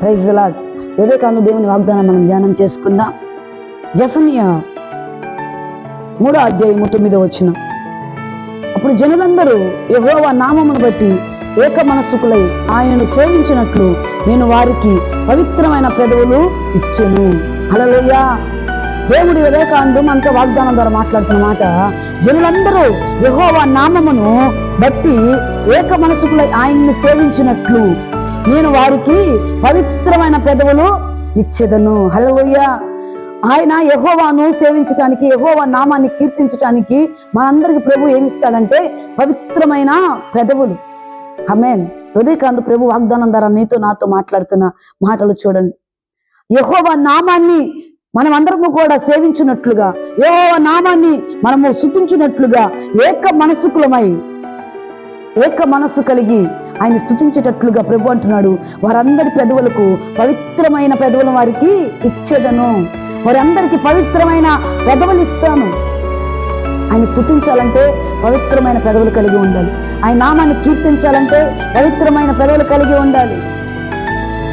Praise lord ఉదయకాలం దేవుని వాగ్దానం మనం ధ్యానం చేసుకుందాం. జఫనియా మూడో అధ్యాయము తొమ్మిదో వచ్చిన అప్పుడు జనులందరూ యహోవా నామమును బట్టి ఏక మనస్సుకులై ఆయనను సేవించినట్లు నేను వారికి పవిత్రమైన పెదవులు ఇచ్చెను. హల్లెలూయా. దేవుడి వివేకాంతం అంత వాగ్దానం ద్వారా మాట్లాడుతున్న మాట జనులందరూ యహోవా నామమును బట్టి ఏక మనసుకులై ఆయన్ని సేవించినట్లు నేను వారికి పవిత్రమైన పెదవులు ఇచ్చేదను. హలోయ ఆయన యహోవాను సేవించటానికి యహోవా నామాన్ని కీర్తించటానికి మనందరికి ప్రభు ఏమిస్తాడంటే పవిత్రమైన పెదవులు. హమేన్ ఉదయకాంత్ ప్రభు వాగ్దానం ద్వారా నీతో నాతో మాట్లాడుతున్న మాటలు చూడండి. యహోవా నామాన్ని మనం అందరము కూడా సేవించినట్లుగా యహోవా నామాన్ని మనము శుతించినట్లుగా ఏక మనసుకులమై ఏక మనస్సు కలిగి ఆయన స్థుతించేటట్లుగా ప్రభు అంటున్నాడు. వారందరి పెదవులకు పవిత్రమైన పెదవులు వారికి ఇచ్చేదను. వారందరికి పవిత్రమైన పెదవులు ఇస్తాను. ఆయన స్థుతించాలంటే పవిత్రమైన పెదవులు కలిగి ఉండాలి. ఆయన నామాన్ని కీర్తించాలంటే పవిత్రమైన పెదవులు కలిగి ఉండాలి.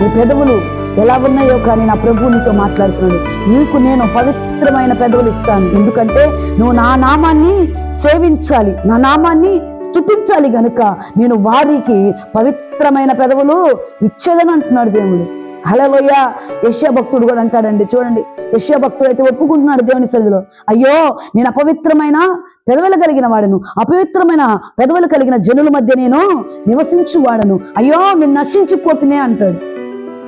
నీ పెదవులు ఎలా ఉన్నాయో కానీ నా ప్రభు నీతో మాట్లాడుతున్నాడు. నీకు నేను పవిత్రమైన పెదవులు ఇస్తాను. ఎందుకంటే నువ్వు నా నామాన్ని సేవించాలి. నా నామాన్ని స్థుతించాలి గనుక నేను వారికి పవిత్రమైన పెదవులు ఇచ్చేదని అంటున్నాడు దేవుడు. హలలోయ యశ్యా భక్తుడు కూడా అంటాడండి చూడండి. యశ్యా భక్తుడు అయితే ఒప్పుకుంటున్నాడు దేవుని సన్నిధిలో. అయ్యో నేను అపవిత్రమైన పెదవులు కలిగిన వాడను. అపవిత్రమైన పెదవులు కలిగిన జనుల మధ్య నేను నివసించువాడను. అయ్యో నేను నశించిపోతునే అంటాడు.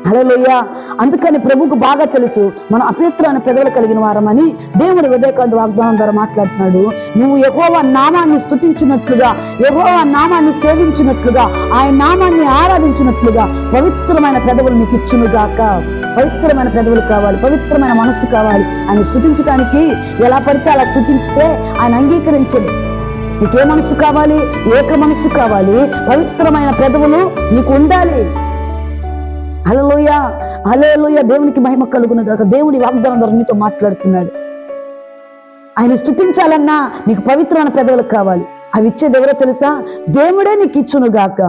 హలోయ అందుకని ప్రభుకు బాగా తెలుసు మనం అపవిత్రమైన పెదవులు కలిగిన వారమని దేవుడు వివేకాంత వాగ్దానం ద్వారా మాట్లాడుతున్నాడు. నువ్వు యహోవా నామాన్ని స్థుతించినట్లుగా యహోవా నామాన్ని సేవించినట్లుగా ఆయన నామాన్ని ఆరాధించినట్లుగా పవిత్రమైన పెదవులు నీకు ఇచ్చునుగాక పవిత్రమైన పెదవులు కావాలి పవిత్రమైన మనస్సు కావాలి. ఆయన స్థుతించడానికి ఎలా పడితే అలా స్థుతించితే ఆయన అంగీకరించండి. నీకే మనసు కావాలి ఏక మనసు కావాలి. పవిత్రమైన పెదవులు నీకు ఉండాలి. అలలోయ అలలోయ దేవునికి మహిమ కలుగును గాక. దేవుని వాగ్దానం ద్వారా మీతో మాట్లాడుతున్నాడు. ఆయన స్థుతించాలన్నా నీకు పవిత్రమైన పెదవులు కావాలి. అవి ఇచ్చేది ఎవరో తెలుసా? దేవుడే నీకు ఇచ్చును గాక.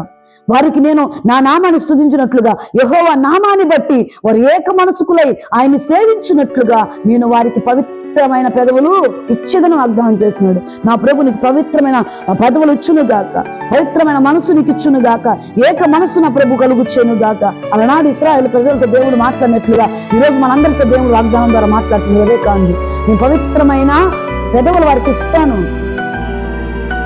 వారికి నేను నా నామాన్ని స్థుతించినట్లుగా యహోవ నామాన్ని బట్టి వారు ఏక మనసుకులై ఆయన్ని సేవించినట్లుగా నేను వారికి పవిత్ర పవిత్రమైన పెదవులు ఇచ్చేదని వాగ్దానం చేస్తున్నాడు. నా ప్రభు నీకు పవిత్రమైన పదవులు ఇచ్చును గాక పవిత్రమైన మనసు నీకు ఇచ్చును గాక ఏక మనస్సు నా ప్రభు కలుగుచ్చేను గాక అలనాడు ఇస్రాయల్ ప్రజలతో దేవుడు మాట్లాడినట్లుగా ఈరోజు మనందరితో దేవుడు వాగ్దానం ద్వారా మాట్లాడుతుంది అదే కాదు నేను పవిత్రమైన పెదవులు వారికి ఇస్తాను.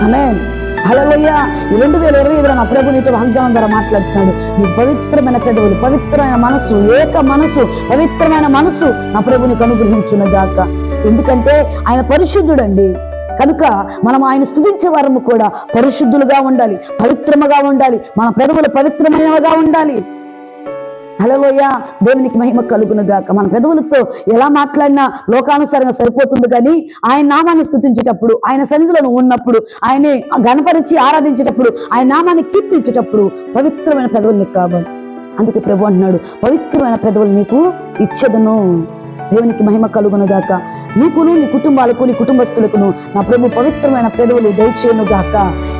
ఆమేన్. హల్లెలూయా. ఈ రెండు వేల ఇరవై ఐదులో నా ప్రభు నీతో వాగ్దానం ద్వారా మాట్లాడుతున్నాడు. నీ పవిత్రమైన పెదవులు పవిత్రమైన మనసు ఏక మనసు పవిత్రమైన మనసు నా ప్రభు నీకు అనుగ్రహించును గాక ఎందుకంటే ఆయన పరిశుద్ధుడండి. కనుక మనం ఆయన స్థుతించే వారము కూడా పరిశుద్ధులుగా ఉండాలి పవిత్రముగా ఉండాలి మన పెదవులు పవిత్రమైనవిగా ఉండాలి. హలోయ దేవునికి మహిమ కలుగును గాక. మన పెదవులతో ఎలా మాట్లాడినా లోకానుసారంగా సరిపోతుంది కానీ ఆయన నామాన్ని స్థుతించేటప్పుడు ఆయన సన్నిధిలో ఉన్నప్పుడు ఆయనే గణపరిచి ఆరాధించేటప్పుడు ఆయన నామాన్ని కీర్తించేటప్పుడు పవిత్రమైన పెదవులు నీకు కావాలి. అందుకే ప్రభు అంటున్నాడు పవిత్రమైన పెదవులు నీకు ఇచ్చేదను. దేవునికి మహిమ కలుగునుగాక. నీకును నీ కుటుంబాలకు నీ కుటుంబస్తులకును నా ప్రభు పవిత్రమైన పెదవులు దయచేయను గాక.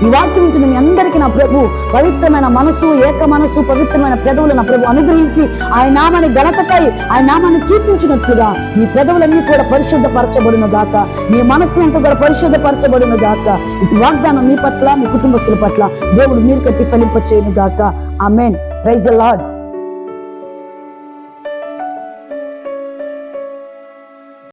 ఈ వాక్యం వింటున్న మీ అందరికీ నా ప్రభు పవిత్రమైన మనసు ఏక మనసు పవిత్రమైన పెదవులు నా ప్రభు అనుగ్రహించి ఆయన నామాన్ని ఘనతకై ఆయన నామాన్ని కీర్తించినట్లుగా నీ పెదవులన్నీ కూడా పరిశుద్ధపరచబడును గాక నీ మనస్సునంతా కూడా పరిశుద్ధపరచబడును గాక ఇటు వాగ్దానం నీ పట్ల నీ కుటుంబస్తుల పట్ల దేవుడు నీరు కట్టి ఫలింప చేయను గాక ఆమెన్. Praise lord.